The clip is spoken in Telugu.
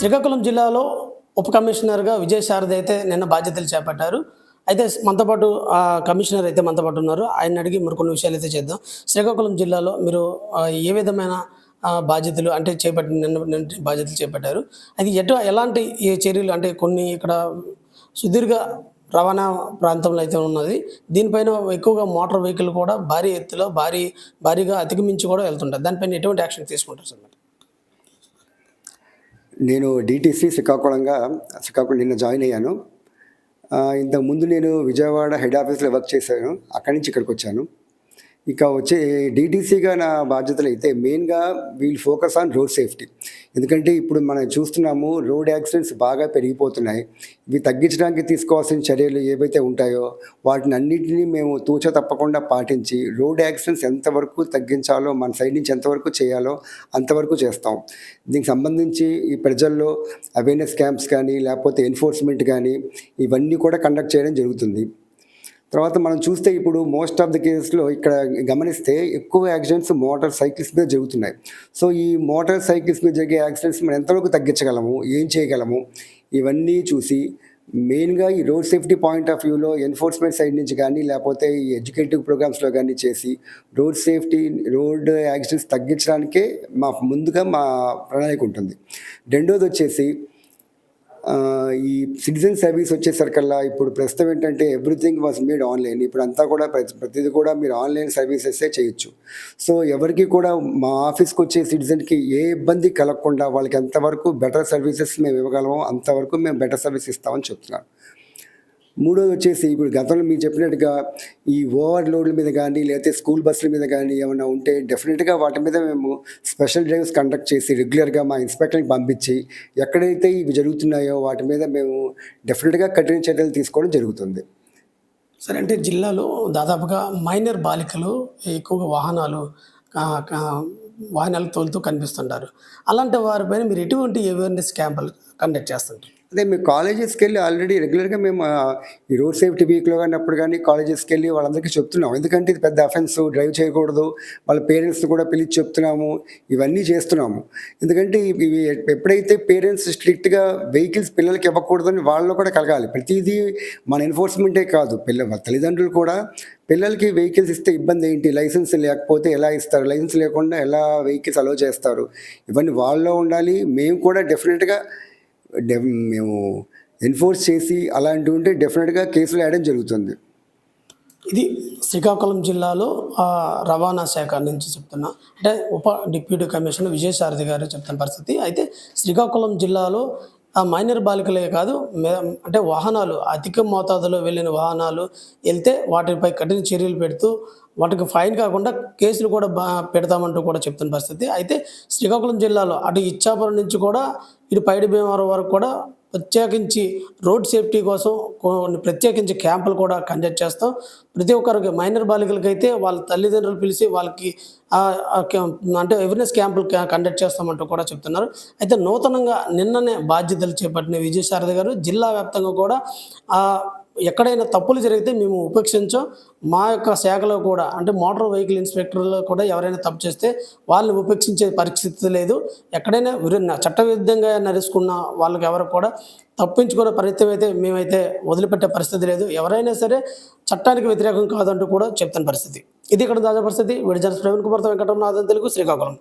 శ్రీకాకుళం జిల్లాలో ఉప కమిషనర్గా విజయశారద అయితే నిన్న బాధ్యతలు చేపట్టారు. అయితే మనతో పాటు ఆ కమిషనర్ అయితే మనతో పాటు ఉన్నారు. ఆయన అడిగి మరికొన్ని విషయాలు అయితే చేద్దాం. శ్రీకాకుళం జిల్లాలో మీరు ఏ విధమైన బాధ్యతలు అంటే చేపట్టి నిన్న నిన్న బాధ్యతలు చేపట్టారు. అది ఎటు ఎలాంటి చర్యలు అంటే కొన్ని ఇక్కడ సుదీర్ఘ రవాణా ప్రాంతంలో అయితే ఉన్నది. దీనిపైన ఎక్కువగా మోటార్ వెహికల్ కూడా భారీ ఎత్తులో భారీ భారీగా అతిగమించి కూడా వెళ్తుంటారు. దానిపైన ఎటువంటి యాక్షన్ తీసుకుంటారు సార్ మరి? నేను డిటీసీ శ్రీకాకుళంగా శ్రీకాకుళం నిన్న జాయిన్ అయ్యాను. ఇంతకుముందు ఇంతకు ముందు నేను విజయవాడ హెడ్ ఆఫీస్లో వర్క్ చేశాను. అక్కడి నుంచి ఇక్కడికి వచ్చాను. ఇక వచ్చే డిటీసీగా నా బాధ్యతలు అయితే మెయిన్గా we'll focus on road safety ఎందుకంటే ఇప్పుడు మనం చూస్తున్నాము రోడ్ యాక్సిడెంట్స్ బాగా పెరిగిపోతున్నాయి. ఇవి తగ్గించడానికి తీసుకోవాల్సిన చర్యలు ఏవైతే ఉంటాయో వాటిని అన్నింటినీ మేము తూచ తప్పకుండా పాటించి రోడ్ యాక్సిడెంట్స్ ఎంతవరకు తగ్గించాలో మన సైడ్ నుంచి ఎంతవరకు చేయాలో అంతవరకు చేస్తాం. దీనికి సంబంధించి ఈ ప్రజల్లో అవేర్నెస్ క్యాంప్స్ కానీ లేకపోతే ఎన్ఫోర్స్మెంట్ కానీ ఇవన్నీ కూడా కండక్ట్ చేయడం జరుగుతుంది. తర్వాత మనం చూస్తే ఇప్పుడు మోస్ట్ ఆఫ్ ద కేసెస్లో ఇక్కడ గమనిస్తే ఎక్కువ యాక్సిడెంట్స్ మోటార్ సైకిల్స్ మీద జరుగుతున్నాయి. సో ఈ మోటార్ సైకిల్స్ మీద జరిగే యాక్సిడెంట్స్ మనం ఎంతవరకు తగ్గించగలము? ఏం చేయగలము? ఇవన్నీ చూసి మెయిన్గా ఈ రోడ్ సేఫ్టీ పాయింట్ ఆఫ్ వ్యూలో ఎన్ఫోర్స్మెంట్ సైడ్ నుంచి కానీ లేకపోతే ఈ ఎడ్యుకేటివ్ ప్రోగ్రామ్స్లో కానీ చేసి రోడ్ సేఫ్టీ రోడ్ యాక్సిడెంట్స్ తగ్గించడానికే మా ముందుగా మా ప్రణాళిక ఉంటుంది. రెండోది వచ్చేసి ఈ సిటిజన్ సర్వీస్ వచ్చేసరికల్లా ఇప్పుడు ప్రస్తుతం ఏంటంటే ఎవ్రీథింగ్ వాజ్ మేడ్ ఆన్లైన్ ఇప్పుడు అంతా కూడా ప్రతి ప్రతిదీ కూడా మీరు ఆన్లైన్ సర్వీసెసే చేయొచ్చు. సో ఎవరికి కూడా మా ఆఫీస్కి వచ్చే సిటిజన్కి ఏ ఇబ్బంది కలగకుండా వాళ్ళకి ఎంతవరకు బెటర్ సర్వీసెస్ మేము ఇవ్వగలమో అంతవరకు మేము బెటర్ సర్వీస్ ఇస్తామని చెప్తున్నాను మూడోది వచ్చేసి ఇప్పుడు గతంలో మీరు చెప్పినట్టుగా ఈ ఓవర్లోడ్ల మీద కానీ లేకపోతే స్కూల్ బస్సుల మీద కానీ ఏమైనా ఉంటే డెఫినెట్గా వాటి మీద మేము స్పెషల్ డ్రైవ్స్ కండక్ట్ చేసి రెగ్యులర్గా మా ఇన్స్పెక్టర్కి పంపించి ఎక్కడైతే ఇవి జరుగుతున్నాయో వాటి మీద మేము డెఫినెట్గా కఠిన చర్యలు తీసుకోవడం జరుగుతుంది. సరే అంటే జిల్లాలో దాదాపుగా మైనర్ బాలికలు ఎక్కువగా వాహనాలు వాహనాలు తోలుతూ కనిపిస్తుంటారు. అలాంటి వారిపైన మీరు ఎటువంటి అవేర్నెస్ క్యాంపులు కండక్ట్ చేస్తుంటారు? అదే మేము కాలేజెస్కి వెళ్ళి ఆల్రెడీ రెగ్యులర్గా మేము ఈ రోడ్ సేఫ్టీ వీక్లో కానీ అప్పుడు కానీ కాలేజెస్కి వెళ్ళి వాళ్ళందరికీ చెప్తున్నాం. ఎందుకంటే ఇది పెద్ద అఫెన్స్ డ్రైవ్ చేయకూడదు. వాళ్ళ పేరెంట్స్ని కూడా పిలిచి చెప్తున్నాము. ఇవన్నీ చేస్తున్నాము. ఎందుకంటే ఇవి ఎప్పుడైతే పేరెంట్స్ స్ట్రిక్ట్గా వెహికల్స్ పిల్లలకి ఇవ్వకూడదని వాళ్ళలో కూడా కలగాలి. ప్రతిదీ మన ఎన్ఫోర్స్మెంటే కాదు. పిల్ల తల్లిదండ్రులు కూడా పిల్లలకి వెహికల్స్ ఇస్తే ఇబ్బంది ఏంటి? లైసెన్స్ లేకపోతే ఎలా ఇస్తారు? లైసెన్స్ లేకుండా ఎలా వెహికల్స్ అలో చేస్తారు? ఇవన్నీ వాళ్ళలో ఉండాలి. మేము కూడా డెఫినెట్గా మేము ఎన్ఫోర్స్ చేసి అలాంటివి ఉంటే డెఫినెట్గా కేసులు వేయడం జరుగుతుంది. ఇది శ్రీకాకుళం జిల్లాలో రవాణా శాఖ నుంచి చెప్తున్నా. అంటే ఉప డిప్యూటీ కమిషనర్ విజయసారథి గారు చెప్తున్న పరిస్థితి. అయితే శ్రీకాకుళం జిల్లాలో ఆ మైనర్ బాలికలే కాదు అంటే వాహనాలు అధిక మోతాదులో వెళ్ళిన వాహనాలు వెళ్తే వాటిపై కఠిన చర్యలు పెడుతూ వాటికి ఫైన్ కాకుండా కేసులు కూడా బా పెడతామంటూ కూడా చెప్తున్న పరిస్థితి. అయితే శ్రీకాకుళం జిల్లాలో అటు ఇచ్చాపురం నుంచి కూడా ఇటు పైడి భీమవరం వరకు కూడా ప్రత్యేకించి రోడ్ సేఫ్టీ కోసం కొన్ని ప్రత్యేకించి క్యాంపులు కూడా కండక్ట్ చేస్తాం. ప్రతి ఒక్కరికి మైనర్ బాలికలకైతే వాళ్ళ తల్లిదండ్రులు పిలిచి వాళ్ళకి అంటే అవేర్నెస్ క్యాంపులు కండక్ట్ చేస్తామంటూ కూడా చెప్తున్నారు. అయితే నూతనంగా నిన్ననే బాధ్యతలు చేపట్టిన విజయసారథి గారు జిల్లా వ్యాప్తంగా కూడా ఎక్కడైనా తప్పులు జరిగితే మేము ఉపేక్షించాం. మా యొక్క శాఖలో కూడా అంటే మోటార్ వెహికల్ ఇన్స్పెక్టర్లు కూడా ఎవరైనా తప్పు చేస్తే వాళ్ళని ఉపేక్షించే పరిస్థితి లేదు. ఎక్కడైనా విరు- చట్టవిరుద్ధంగా నడుచుకున్న వాళ్ళకి ఎవరు కూడా తప్పించుకునే పరిస్థితి అయితే మేమైతే వదిలిపెట్టే పరిస్థితి లేదు. ఎవరైనా సరే చట్టానికి వ్యతిరేకం కాదంటూ కూడా చెప్తున్న పరిస్థితి. ఇది ఇక్కడ తాజా పరిస్థితి. విడిజర్స్ ప్రవీణ్ కుమార్తో వెంకటరమణ తెలుగు శ్రీకాకుళం.